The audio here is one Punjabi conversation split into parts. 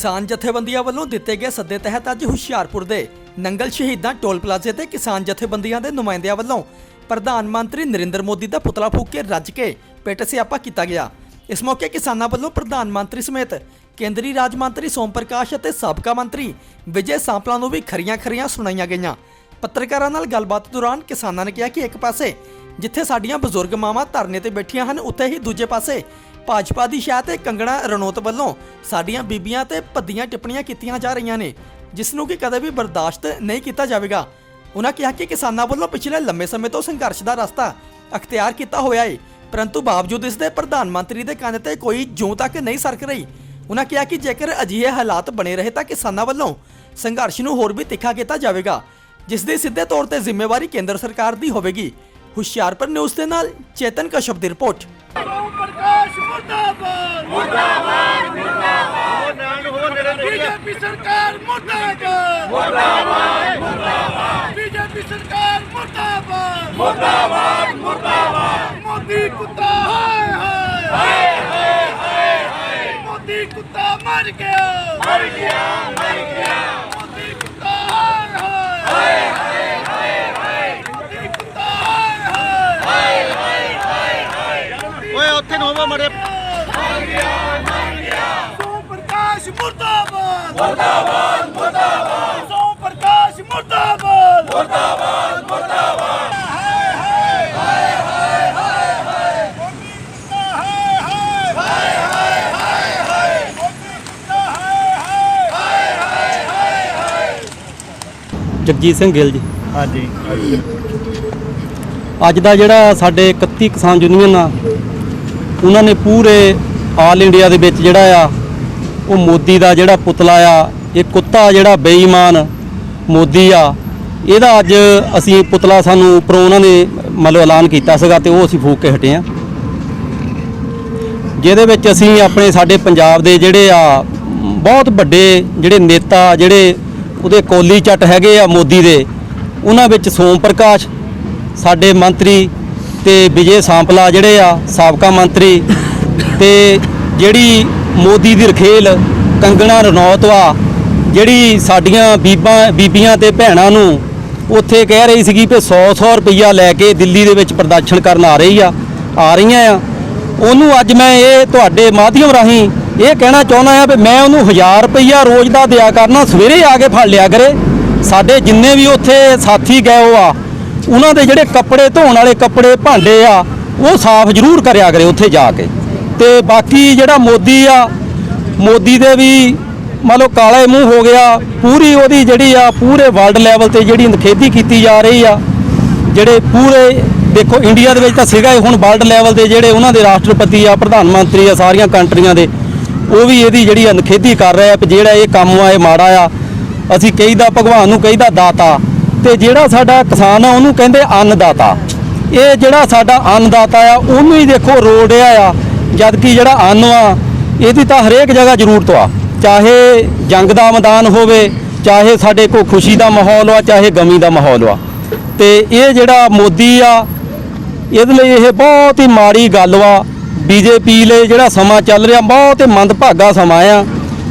ਕਿਸਾਨ ਜਥੇਬੰਦੀਆਂ ਵੱਲੋਂ ਦਿੱਤੇ ਗਏ ਸੱਦੇ ਤਹਿਤ ਅੱਜ ਹੁਸ਼ਿਆਰਪੁਰ ਦੇ ਨੰਗਲ ਸ਼ਹੀਦਾਂ ਟੋਲ ਪਲਾਜ਼ੇ ਤੇ ਕਿਸਾਨ ਜਥੇਬੰਦੀਆਂ ਦੇ ਨੁਮਾਇੰਦਿਆਂ ਵੱਲੋਂ ਪ੍ਰਧਾਨ ਮੰਤਰੀ ਨਰਿੰਦਰ ਮੋਦੀ ਦਾ ਪੁਤਲਾ ਫੂਕ ਕੇ ਰੱਜ ਕੇ ਪਿੱਟ ਸਿਆਪਾ ਕੀਤਾ ਗਿਆ। ਇਸ ਮੌਕੇ ਕਿਸਾਨਾਂ ਵੱਲੋਂ ਪ੍ਰਧਾਨ ਮੰਤਰੀ ਸਮੇਤ ਕੇਂਦਰੀ ਰਾਜ ਮੰਤਰੀ ਸੋਮ ਪ੍ਰਕਾਸ਼ ਅਤੇ ਸਾਬਕਾ ਮੰਤਰੀ ਵਿਜੇ ਸਾਂਪਲਾ ਨੂੰ ਵੀ ਖਰੀਆਂ-ਖਰੀਆਂ ਸੁਣਾਈਆਂ ਗਈਆਂ। ਪੱਤਰਕਾਰਾਂ ਨਾਲ ਗੱਲਬਾਤ ਦੌਰਾਨ ਕਿਸਾਨਾਂ ਨੇ ਕਿਹਾ ਕਿ ਇੱਕ ਪਾਸੇ ਜਿੱਥੇ ਸਾਡੀਆਂ ਬਜ਼ੁਰਗ ਮਾਵਾਂ ਧਰਨੇ ਤੇ ਬੈਠੀਆਂ ਹਨ, ਉੱਥੇ ਹੀ ਦੂਜੇ ਪਾਸੇ ਭਾਜਪਾ ਦੀ ਸ਼ਾਹ ਤੇ ਕੰਗਣਾ ਰਣੌਤ ਵੱਲੋਂ ਸਾਡੀਆਂ ਬੀਬੀਆਂ ਤੇ ਭੱਦੀਆਂ ਟਿੱਪਣੀਆਂ ਕੀਤੀਆਂ ਜਾ ਰਹੀਆਂ ਨੇ, ਜਿਸ ਨੂੰ ਕਿ ਕਦੇ ਵੀ ਬਰਦਾਸ਼ਤ ਨਹੀਂ ਕੀਤਾ ਜਾਵੇਗਾ। ਉਹਨਾਂ ਕਿਹਾ ਕਿ ਕਿਸਾਨਾਂ ਵੱਲੋਂ ਪਿਛਲੇ ਲੰਮੇ ਸਮੇਂ ਤੋਂ ਸੰਘਰਸ਼ ਦਾ ਰਸਤਾ ਅਖਤਿਆਰ ਕੀਤਾ ਹੋਇਆ ਹੈ ਪਰੰਤੂ ਬਾਵਜੂਦ ਇਸ ਦੇ ਪ੍ਰਧਾਨ ਮੰਤਰੀ ਦੇ ਕੰਨ ਤੇ ਕੋਈ ਜੂੰ ਤੱਕ ਨਹੀਂ ਸਰਕ ਰਹੀ। ਉਹਨਾਂ ਕਿਹਾ ਕਿ ਜੇਕਰ ਅਜਿਹੇ ਹਾਲਾਤ ਬਣੇ ਰਹੇ ਤਾਂ ਕਿਸਾਨਾਂ ਵੱਲੋਂ ਸੰਘਰਸ਼ ਨੂੰ ਹੋਰ ਵੀ ਤਿੱਖਾ ਕੀਤਾ ਜਾਵੇਗਾ, ਜਿਸ ਦੀ ਸਿੱਧੇ ਤੌਰ ਤੇ ਜ਼ਿੰਮੇਵਾਰੀ ਕੇਂਦਰ ਸਰਕਾਰ ਦੀ ਹੋਵੇਗੀ। ਹੁਸ਼ਿਆਰਪੁਰ ਨਿਊਜ਼ ਦੇ ਨਾਲ ਚੇਤਨ ਕਸ਼ਪ ਦੀ ਰਿਪੋਰਟ। ਪ੍ਰਕਾਸ਼ ਮੁਰਦਾਬਾਦ। ਮੁਰਦਾਬਾਦ ਮੁਰਦਾਬਾਦ। ਬੀਜੇਪੀ ਸਰਕਾਰ ਮੁਰਦਾਬਾਦ। ਮੁਰਦਾਬਾਦ ਮੁਰਦਾਬਾਦ। ਬੀਜੇਪੀ ਸਰਕਾਰ ਮੁਰਦਾਬਾਦ। ਮੁਰਦਾਬਾਦ ਮੁਰਦਾਬਾਦ। ਮੋਦੀ ਕੁੱਤਾ ਹਾਏ। ਹਾਏ ਹਾਏ ਹਾਏ ਹਾਏ। ਮੋਦੀ ਕੁੱਤਾ ਮਰ ਗਿਆ। ਮਰ ਗਿਆ ਮਰ ਗਿਆ ਮੋਦੀ ਕੁੱਤਾ ਹਾਏ ਹਾਏ ਹਾਏ ਹਾਏ ਮੋਦੀ ਕੁੱਤਾ ਹਾਏ ਹਾਏ ਓਏ ਉੱਥੇ ਨੂੰ ਹੋਵਾ ਮੜੇ। ਸੋਮ ਪ੍ਰਕਾਸ਼ ਮੁਰਦਾਬਾਦ। ਮੁਰਦਾਬਾਦ ਮੁਰਦਾਬਾਦ ਸੋਮ ਪ੍ਰਕਾਸ਼ ਮੁਰਦਾਬਾਦ। ਮੁਰਦਾਬਾਦ ਮੁਰਦਾਬਾਦ। ਹਾਏ ਹਾਏ ਹਾਏ ਹਾਏ ਹਾਏ ਹਾਏ ਮੋਦੀ ਕੁੱਤਾ ਹਾਏ ਹਾਏ ਹਾਏ ਹਾਏ ਹਾਏ ਹਾਏ ਮੋਦੀ ਕੁੱਤਾ ਹਾਏ ਹਾਏ ਹਾਏ ਹਾਏ ਜਗਜੀਤ ਸਿੰਘ ਗਿੱਲ ਜੀ। ਹਾਂਜੀ। ਅੱਜ ਦਾ ਜਿਹੜਾ ਸਾਡੇ 31 ਕਿਸਾਨ ਯੂਨੀਅਨ ਆ ਉਹਨਾਂ ਨੇ ਪੂਰੇ ਆਲ ਇੰਡੀਆ ਦੇ ਵਿੱਚ ਜਿਹੜਾ ਆ, ਉਹ ਮੋਦੀ ਦਾ ਜਿਹੜਾ ਪੁਤਲਾ ਆ, ਇਹ ਕੁੱਤਾ ਜਿਹੜਾ ਬੇਈਮਾਨ ਮੋਦੀ ਆ, ਇਹਦਾ ਅੱਜ ਅਸੀਂ ਪੁਤਲਾ ਸਾਨੂੰ ਉੱਪਰੋਂ ਉਹਨਾਂ ਨੇ ਮਤਲਬ ਐਲਾਨ ਕੀਤਾ ਸੀਗਾ ਤੇ ਉਹ ਅਸੀਂ ਫੂਕ ਕੇ ਹਟੇ ਆ ਜਿਹਦੇ ਵਿੱਚ ਅਸੀਂ ਆਪਣੇ ਸਾਡੇ ਪੰਜਾਬ ਦੇ ਜਿਹੜੇ ਆ, ਬਹੁਤ ਵੱਡੇ ਜਿਹੜੇ ਨੇਤਾ, ਜਿਹੜੇ ਉਹਦੇ ਕੋਲੀ ਚੱਟ ਹੈਗੇ ਆ ਮੋਦੀ ਦੇ, ਉਹਨਾਂ ਵਿੱਚ ਸੋਮ ਪ੍ਰਕਾਸ਼, ਸਾਡੇ ਮੰਤਰੀ ਤੇ ਵਿਜੇ ਸਾਂਪਲਾ ਜਿਹੜੇ ਆ, ਸਾਬਕਾ ਮੰਤਰੀ ਤੇ ਜਿਹੜੀ ਮੋਦੀ ਦੀ ਰਖੇਲ, ਕੰਗਣਾ ਰਣੌਤ ਵਾ ਜਿਹੜੀ ਸਾਡੀਆਂ ਬੀਬਾਂ, ਬੀਬੀਆਂ ਤੇ ਭੈਣਾਂ ਨੂੰ ਉੱਥੇ ਕਹਿ ਰਹੀ ਸੀਗੀ ਕਿ 100 100 ਰੁਪਈਆ ਲੈ ਕੇ ਦਿੱਲੀ ਦੇ ਵਿੱਚ ਪ੍ਰਦਰਸ਼ਨ ਕਰਨ ਆ ਰਹੀ ਆ ਆ ਰਹੀਆਂ ਆ। ਉਹਨੂੰ ਅੱਜ ਮੈਂ ਇਹ ਤੁਹਾਡੇ ਮਾਧਿਅਮ ਰਾਹੀਂ ਇਹ ਕਹਿਣਾ ਚਾਹੁੰਦਾ ਆ ਵੀ ਮੈਂ ਉਹਨੂੰ 1000 ਰੁਪਈਆ ਰੋਜ਼ ਦਾ ਦਿਆ ਕਰਨਾ, ਸਵੇਰੇ ਆ ਕੇ ਫੜ ਲਿਆ ਕਰੇ। ਸਾਡੇ ਜਿੰਨੇ ਵੀ ਉੱਥੇ ਸਾਥੀ ਗਏ ਉਹ ਆ ਉਹਨਾਂ ਦੇ ਜਿਹੜੇ ਕੱਪੜੇ ਧੋਣ ਵਾਲੇ ਕੱਪੜੇ ਭਾਂਡੇ ਆ ਉਹ ਸਾਫ਼ ਜ਼ਰੂਰ ਕਰਿਆ ਕਰੇ ਉੱਥੇ ਜਾ ਕੇ। ਤੇ ਬਾਕੀ ਜਿਹੜਾ ਮੋਦੀ ਆ ਮੋਦੀ ਦੇ ਵੀ ਮੰਨ ਲਓ ਕਾਲੇ ਮੂੰਹ ਹੋ ਗਿਆ ਪੂਰੀ ਉਹਦੀ ਜਿਹੜੀ ਆ ਪੂਰੇ ਵਰਲਡ ਲੈਵਲ ਤੇ ਜਿਹੜੀ ਨਿਖੇਧੀ ਕੀਤੀ ਜਾ ਰਹੀ ਆ ਜਿਹੜੇ ਪੂਰੇ ਦੇਖੋ ਇੰਡੀਆ ਦੇ ਵਿੱਚ ਤਾਂ ਸੀਗਾ ਹੀ, ਹੁਣ ਵਰਲਡ ਲੈਵਲ ਦੇ ਜਿਹੜੇ ਉਹਨਾਂ ਦੇ ਰਾਸ਼ਟਰਪਤੀ ਆ ਪ੍ਰਧਾਨ ਮੰਤਰੀ ਆ ਸਾਰੀਆਂ ਕੰਟਰੀਆਂ ਦੇ ਉਹ ਵੀ ਇਹਦੀ ਜਿਹੜੀ ਆ ਨਖੇਦੀ ਕਰ ਰਿਹਾ ਆ ਜਿਹੜਾ ਇਹ ਕੰਮ ਆ ਇਹ ਮਾੜਾ ਆ ਅਸੀਂ ਕਹੀਦਾ ਭਗਵਾਨ ਨੂੰ ਕਹੀਦਾ ਦਾਤਾ। ਤੇ ਜਿਹੜਾ ਸਾਡਾ ਕਿਸਾਨ ਆ, ਉਹਨੂੰ ਕਹਿੰਦੇ ਅੰਨਦਾਤਾ। ਇਹ ਜਿਹੜਾ ਸਾਡਾ ਅੰਨਦਾਤਾ ਆ, ਉਹਨੂੰ ਹੀ ਦੇਖੋ ਰੋਲ ਰਿਹਾ ਆ ਜਦ ਕਿ ਜਿਹੜਾ ਅੰਨ ਆ, ਇਹਦੀ ਤਾਂ ਹਰੇਕ ਜਗ੍ਹਾ ਜ਼ਰੂਰਤ ਆ। ਚਾਹੇ ਜੰਗ ਦਾ ਮੈਦਾਨ ਹੋਵੇ, ਚਾਹੇ ਸਾਡੇ ਕੋਲ ਖੁਸ਼ੀ ਦਾ ਮਾਹੌਲ ਆ, ਚਾਹੇ ਗਮੀ ਦਾ ਮਾਹੌਲ ਆ। ਤੇ ਇਹ ਜਿਹੜਾ ਮੋਦੀ ਆ, ਇਹਦੇ ਲਈ ਇਹ ਬਹੁਤ ਹੀ ਮਾੜੀ ਗੱਲ ਵਾ। ਬੀਜੇਪੀ ਲਈ ਜਿਹੜਾ ਸਮਾਂ ਚੱਲ ਰਿਹਾ, ਬਹੁਤ ਹੀ ਮੰਦਭਾਗਾ ਸਮਾਂ ਆ।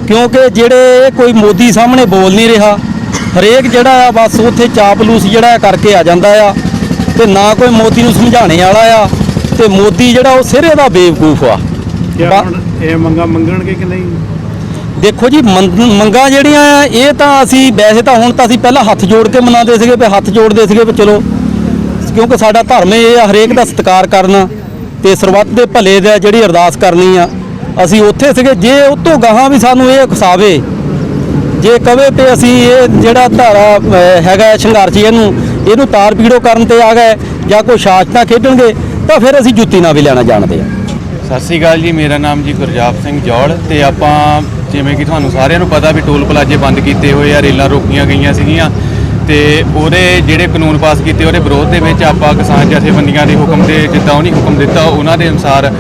ਕਿਉਂਕਿ ਜਿਹੜੇ ਇਹ ਕੋਈ ਮੋਦੀ ਸਾਹਮਣੇ ਬੋਲ ਨਹੀਂ ਰਿਹਾ ਹਰੇਕ ਜਿਹੜਾ ਆ ਬਸ ਉੱਥੇ ਚਾਪਲੂਸ ਜਿਹੜਾ ਕਰਕੇ ਆ ਜਾਂਦਾ ਆ ਤੇ ਨਾ ਕੋਈ ਮੋਦੀ ਨੂੰ ਸਮਝਾਣੇ ਵਾਲਾ ਆ ਤੇ ਮੋਦੀ ਜਿਹੜਾ ਉਹ ਸਿਰੇ ਦਾ ਬੇਵਕੂਫ ਆ। ਕਿਆ ਬਾ- ਹੁਣ ਇਹ ਮੰਗਾ ਮੰਗਣਗੇ ਕਿ ਨਹੀਂ? ਦੇਖੋ ਜੀ ਮੰਗ- ਮੰਗਾਂ ਜਿਹੜੀਆਂ ਆ ਇਹ ਤਾਂ ਅਸੀਂ ਵੈਸੇ ਤਾਂ ਹੁਣ ਤਾਂ ਅਸੀਂ ਪਹਿਲਾਂ ਹੱਥ ਜੋੜ ਕੇ ਮਨਾਉਂਦੇ ਸੀਗੇ ਵੀ ਹੱਥ ਜੋੜਦੇ ਸੀਗੇ ਵੀ ਚਲੋ ਕਿਉਂਕਿ ਸਾਡਾ ਧਰਮ ਇਹ ਆ ਹਰੇਕ ਦਾ ਸਤਿਕਾਰ ਕਰਨਾ ਤੇ ਸਰਬੱਤ ਦੇ ਭਲੇ ਦਾ ਜਿਹੜੀ ਅਰਦਾਸ ਕਰਨੀ ਆ। ਅਸੀਂ ਉੱਥੇ ਸੀਗੇ ਜੇ ਉਹ ਤੋਂ ਗਾਹਾਂ ਵੀ ਸਾਨੂੰ ਇਹ ਉਕਸਾਵੇ ਜੇ ਕਵੇ ਤੇ ਅਸੀਂ ਇਹ ਜਿਹੜਾ ਧਾਰਾ ਹੈਗਾ ਸੰਘਰਸ਼ ਇਹਨੂੰ ਇਹਨੂੰ ਤਾਰ ਪੀੜੋ ਕਰਨ ਤੇ ਆ ਗਏ, ਜਾਂ ਕੋਈ ਸ਼ਾਸ਼ਤਾਂ ਖੇਡਣਗੇ, ਤਾਂ ਫਿਰ ਅਸੀਂ ਜੁੱਤੀ ਨਾਲ ਵੀ ਲੈਣਾ ਜਾਣਦੇ ਆ। ਸਤਿ ਸ੍ਰੀ ਅਕਾਲ ਜੀ, ਮੇਰਾ ਨਾਮ ਜੀ ਗੁਰਜਾਪ ਸਿੰਘ ਜੌੜ, ਤੇ ਆਪਾਂ ਜਿਵੇਂ ਕਿ ਤੁਹਾਨੂੰ ਸਾਰਿਆਂ ਨੂੰ ਪਤਾ ਵੀ ਟੋਲ ਪਲਾਜ਼ੇ ਬੰਦ ਕੀਤੇ ਹੋਏ ਆ, ਰੇਲਾਂ ਰੋਕੀਆਂ ਗਈਆਂ ਸੀਗੀਆਂ, ਤੇ ਉਹਦੇ ਜਿਹੜੇ ਕਾਨੂੰਨ ਪਾਸ ਕੀਤੇ, ਉਹਦੇ ਵਿਰੋਧ ਦੇ ਵਿੱਚ ਆਪਾਂ ਕਿਸਾਨ ਜਥੇਬੰਦੀਆਂ ਦੇ ਹੁਕਮ ਦੇ, ਜਿੱਦਾਂ ਉਹਨੇ ਹੁਕਮ ਦਿੱਤਾ, ਉਹਨਾਂ ਦੇ ਅਨੁਸਾਰ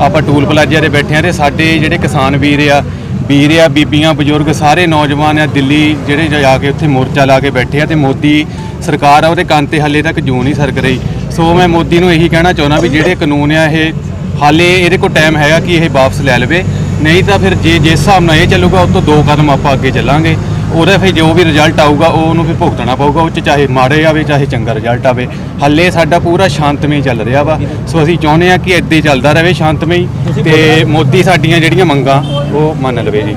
ਆਪਾਂ ਟੋਲ ਪਲਾਜ਼ਿਆਂ ਤੇ ਬੈਠੇ ਆ, ਤੇ ਸਾਡੇ ਜਿਹੜੇ ਕਿਸਾਨ ਵੀਰ ਆ ਵੀਰ ਆ ਬੀਬੀਆਂ ਬਜ਼ੁਰਗ ਸਾਰੇ ਨੌਜਵਾਨ ਆ ਦਿੱਲੀ ਜਿਹੜੇ ਜਾ ਕੇ ਉੱਥੇ ਮੋਰਚਾ ਲਾ ਕੇ ਬੈਠੇ ਆ ਤੇ ਮੋਦੀ ਸਰਕਾਰ ਆ ਉਹਦੇ ਕੰਨ ਤੇ ਹੱਲੇ ਤੱਕ ਜੂੰ ਨਹੀਂ ਸਰਕ ਰਹੀ। ਸੋ ਮੈਂ ਮੋਦੀ ਨੂੰ ਇਹੀ ਕਹਿਣਾ ਚਾਹੁੰਦਾ ਵੀ ਜਿਹੜੇ ਕਾਨੂੰਨ ਆ ਇਹ ਹਾਲੇ ਇਹਦੇ ਕੋਲ ਟਾਈਮ ਹੈਗਾ ਕਿ ਇਹ ਵਾਪਸ ਲੈ ਲਵੇ। ਨਹੀਂ ਤਾਂ ਫਿਰ ਜੇ ਜਿਸ ਹਿਸਾਬ ਨਾਲ ਇਹ ਚੱਲੂਗਾ ਉਸ ਤੋਂ ਦੋ ਕਦਮ ਆਪਾਂ ਅੱਗੇ ਚੱਲਾਂਗੇ। ਉਹਦਾ ਫਿਰ ਜੋ ਵੀ ਰਿਜ਼ਲਟ ਆਊਗਾ ਉਹ ਉਹਨੂੰ ਫਿਰ ਭੁਗਤਣਾ ਪਊਗਾ। ਉਹ ਚ ਚਾਹੇ ਮਾੜੇ ਆਵੇ ਚਾਹੇ ਚੰਗਾ ਰਿਜ਼ਲਟ ਆਵੇ। ਹੱਲੇ ਸਾਡਾ ਪੂਰਾ ਸ਼ਾਂਤਮਈ ਚੱਲ ਰਿਹਾ ਵਾ। ਸੋ ਅਸੀਂ ਚਾਹੁੰਦੇ ਆ ਕਿ ਇੱਦਾਂ ਹੀ ਚੱਲਦਾ ਰਹੇ ਸ਼ਾਂਤਮਈ। ਤੇ ਮੋਦੀ ਸਾਡੀਆਂ ਜਿਹੜੀਆਂ ਮੰਗਾਂ ਉਹ ਮੰਨ ਲਵੇ ਜੀ।